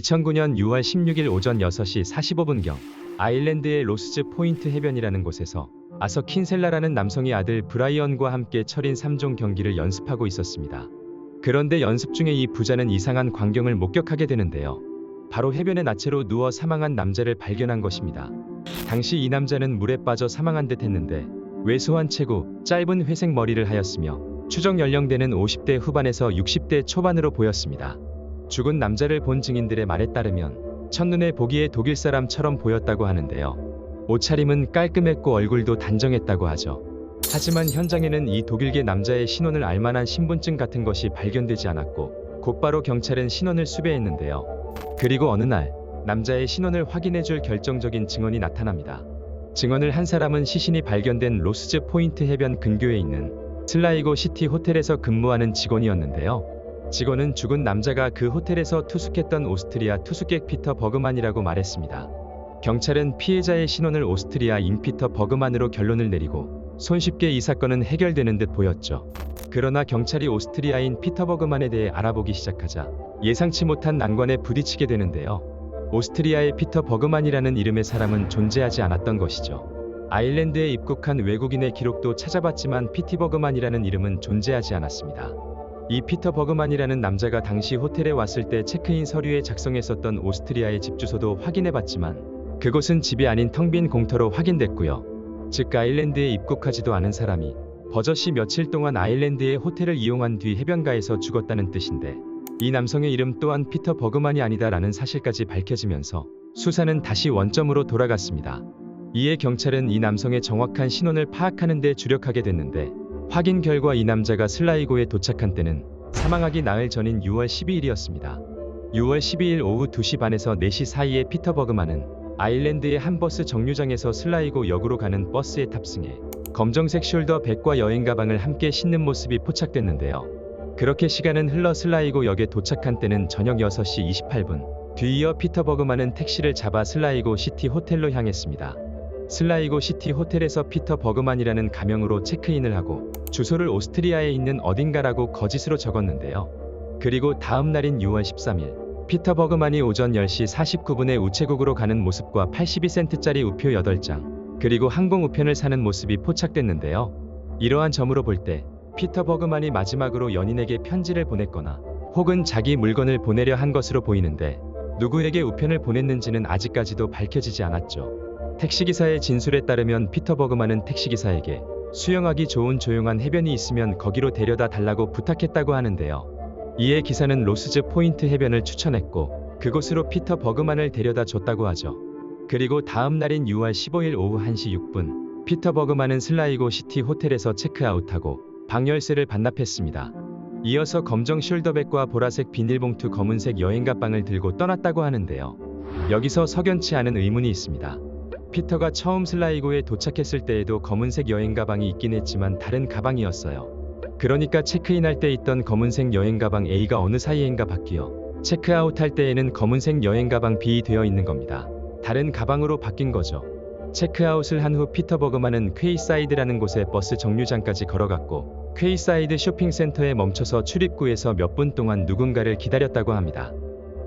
2009년 6월 16일 오전 6시 45분경 아일랜드의 로스즈 포인트 해변이라는 곳에서 아서 킨셀라라는 남성이 아들 브라이언과 함께 철인 3종 경기를 연습하고 있었습니다. 그런데 연습 중에 이 부자는 이상한 광경을 목격하게 되는데요. 바로 해변에 나체로 누워 사망한 남자를 발견한 것입니다. 당시 이 남자는 물에 빠져 사망한 듯 했는데 왜소한 체구, 짧은 회색 머리를 하였으며 추정 연령대는 50대 후반에서 60대 초반으로 보였습니다. 죽은 남자를 본 증인들의 말에 따르면 첫눈에 보기에 독일 사람처럼 보였다고 하는데요. 옷차림은 깔끔했고 얼굴도 단정했다고 하죠. 하지만 현장에는 이 독일계 남자의 신원을 알만한 신분증 같은 것이 발견되지 않았고 곧바로 경찰은 신원을 수배했는데요. 그리고 어느 날 남자의 신원을 확인해줄 결정적인 증언이 나타납니다. 증언을 한 사람은 시신이 발견된 로스즈 포인트 해변 근교에 있는 슬라이고 시티 호텔에서 근무하는 직원이었는데요. 직원은 죽은 남자가 그 호텔에서 투숙했던 오스트리아 투숙객 피터 버그만이라고 말했습니다. 경찰은 피해자의 신원을 오스트리아인 피터 버그만으로 결론을 내리고 손쉽게 이 사건은 해결되는 듯 보였죠. 그러나 경찰이 오스트리아인 피터 버그만에 대해 알아보기 시작하자 예상치 못한 난관에 부딪히게 되는데요. 오스트리아의 피터 버그만이라는 이름의 사람은 존재하지 않았던 것이죠. 아일랜드에 입국한 외국인의 기록도 찾아봤지만 피티 버그만이라는 이름은 존재하지 않았습니다. 이 피터 버그만이라는 남자가 당시 호텔에 왔을 때 체크인 서류에 작성했었던 오스트리아의 집 주소도 확인해봤지만 그곳은 집이 아닌 텅 빈 공터로 확인됐고요. 즉 아일랜드에 입국하지도 않은 사람이 버젓이 며칠 동안 아일랜드의 호텔을 이용한 뒤 해변가에서 죽었다는 뜻인데 이 남성의 이름 또한 피터 버그만이 아니다라는 사실까지 밝혀지면서 수사는 다시 원점으로 돌아갔습니다. 이에 경찰은 이 남성의 정확한 신원을 파악하는 데 주력하게 됐는데 확인 결과 이 남자가 슬라이고에 도착한 때는 사망하기 나흘 전인 6월 12일이었습니다. 6월 12일 오후 2시 반에서 4시 사이에 피터 버그만은 아일랜드의 한 버스 정류장에서 슬라이고 역으로 가는 버스에 탑승해 검정색 숄더 백과 여행 가방을 함께 싣는 모습이 포착됐는데요. 그렇게 시간은 흘러 슬라이고 역에 도착한 때는 저녁 6시 28분. 뒤이어 피터 버그만은 택시를 잡아 슬라이고 시티 호텔로 향했습니다. 슬라이고 시티 호텔에서 피터 버그만이라는 가명으로 체크인을 하고 주소를 오스트리아에 있는 어딘가라고 거짓으로 적었는데요. 그리고 다음 날인 6월 13일 피터 버그만이 오전 10시 49분에 우체국으로 가는 모습과 82센트짜리 우표 8장 그리고 항공 우편을 사는 모습이 포착됐는데요. 이러한 점으로 볼 때 피터 버그만이 마지막으로 연인에게 편지를 보냈거나 혹은 자기 물건을 보내려 한 것으로 보이는데 누구에게 우편을 보냈는지는 아직까지도 밝혀지지 않았죠. 택시기사의 진술에 따르면 피터 버그만은 택시기사에게 수영하기 좋은 조용한 해변이 있으면 거기로 데려다 달라고 부탁했다고 하는데요. 이에 기사는 로스즈 포인트 해변을 추천했고 그곳으로 피터 버그만을 데려다 줬다고 하죠. 그리고 다음 날인 6월 15일 오후 1시 6분 피터 버그만은 슬라이고 시티 호텔에서 체크아웃하고 방 열쇠를 반납했습니다. 이어서 검정 숄더백과 보라색 비닐봉투 검은색 여행 가방을 들고 떠났다고 하는데요. 여기서 석연치 않은 의문이 있습니다. 피터가 처음 슬라이고에 도착했을 때에도 검은색 여행 가방이 있긴 했지만 다른 가방이었어요. 그러니까 체크인할 때 있던 검은색 여행 가방 A가 어느 사이엔가 바뀌어 체크아웃 할 때에는 검은색 여행 가방 B 되어 있는 겁니다. 다른 가방으로 바뀐 거죠. 체크아웃을 한 후 피터 버그만은 퀘이사이드라는 곳에 버스 정류장까지 걸어갔고 퀘이사이드 쇼핑센터에 멈춰서 출입구에서 몇 분 동안 누군가를 기다렸다고 합니다.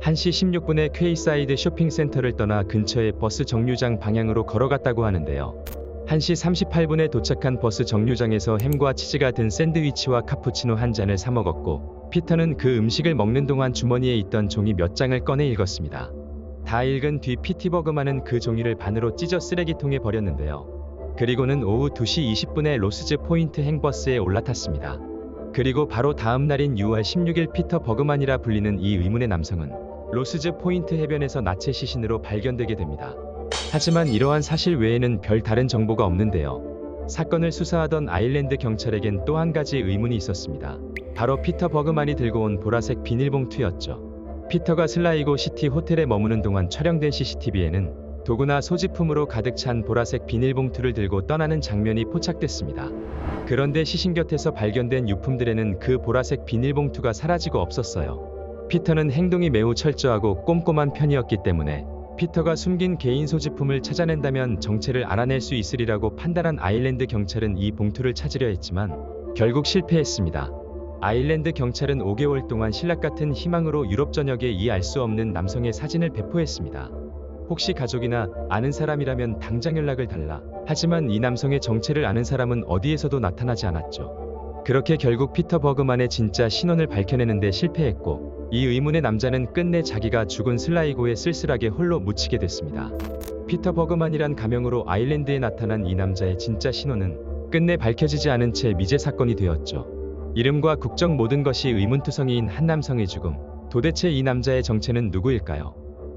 1시 16분에 퀘이사이드 쇼핑센터를 떠나 근처의 버스 정류장 방향으로 걸어갔다고 하는데요. 1시 38분에 도착한 버스 정류장에서 햄과 치즈가 든 샌드위치와 카푸치노 한 잔을 사 먹었고 피터는 그 음식을 먹는 동안 주머니에 있던 종이 몇 장을 꺼내 읽었습니다. 다 읽은 뒤 피티 버그만은 그 종이를 반으로 찢어 쓰레기통에 버렸는데요. 그리고는 오후 2시 20분에 로스즈 포인트 행버스에 올라탔습니다. 그리고 바로 다음 날인 6월 16일 피터 버그만이라 불리는 이 의문의 남성은 로스즈 포인트 해변에서 나체 시신으로 발견되게 됩니다. 하지만 이러한 사실 외에는 별 다른 정보가 없는데요. 사건을 수사하던 아일랜드 경찰에겐 또 한 가지 의문이 있었습니다. 바로 피터 버그만이 들고 온 보라색 비닐봉투였죠. 피터가 슬라이고 시티 호텔에 머무는 동안 촬영된 CCTV에는 도구나 소지품으로 가득 찬 보라색 비닐봉투를 들고 떠나는 장면이 포착됐습니다. 그런데 시신 곁에서 발견된 유품들에는 그 보라색 비닐봉투가 사라지고 없었어요. 피터는 행동이 매우 철저하고 꼼꼼한 편이었기 때문에 피터가 숨긴 개인 소지품을 찾아낸다면 정체를 알아낼 수 있으리라고 판단한 아일랜드 경찰은 이 봉투를 찾으려 했지만 결국 실패했습니다. 아일랜드 경찰은 5개월 동안 신락 같은 희망으로 유럽 전역에 이 알 수 없는 남성의 사진을 배포했습니다. 혹시 가족이나 아는 사람이라면 당장 연락을 달라. 하지만 이 남성의 정체를 아는 사람은 어디에서도 나타나지 않았죠. 그렇게 결국 피터 버그만의 진짜 신원을 밝혀내는데 실패했고 이 의문의 남자는 끝내 자기가 죽은 슬라이고에 쓸쓸하게 홀로 묻히게 됐습니다. 피터 버그만이란 가명으로 아일랜드에 나타난 이 남자의 진짜 신원은 끝내 밝혀지지 않은 채 미제 사건이 되었죠. 이름과 국적 모든 것이 의문투성이인 한 남성의 죽음. 도대체 이 남자의 정체는 누구일까요?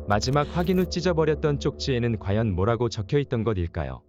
마지막 확인 후 찢어버렸던 쪽지에는 과연 뭐라고 적혀 있던 것일까요?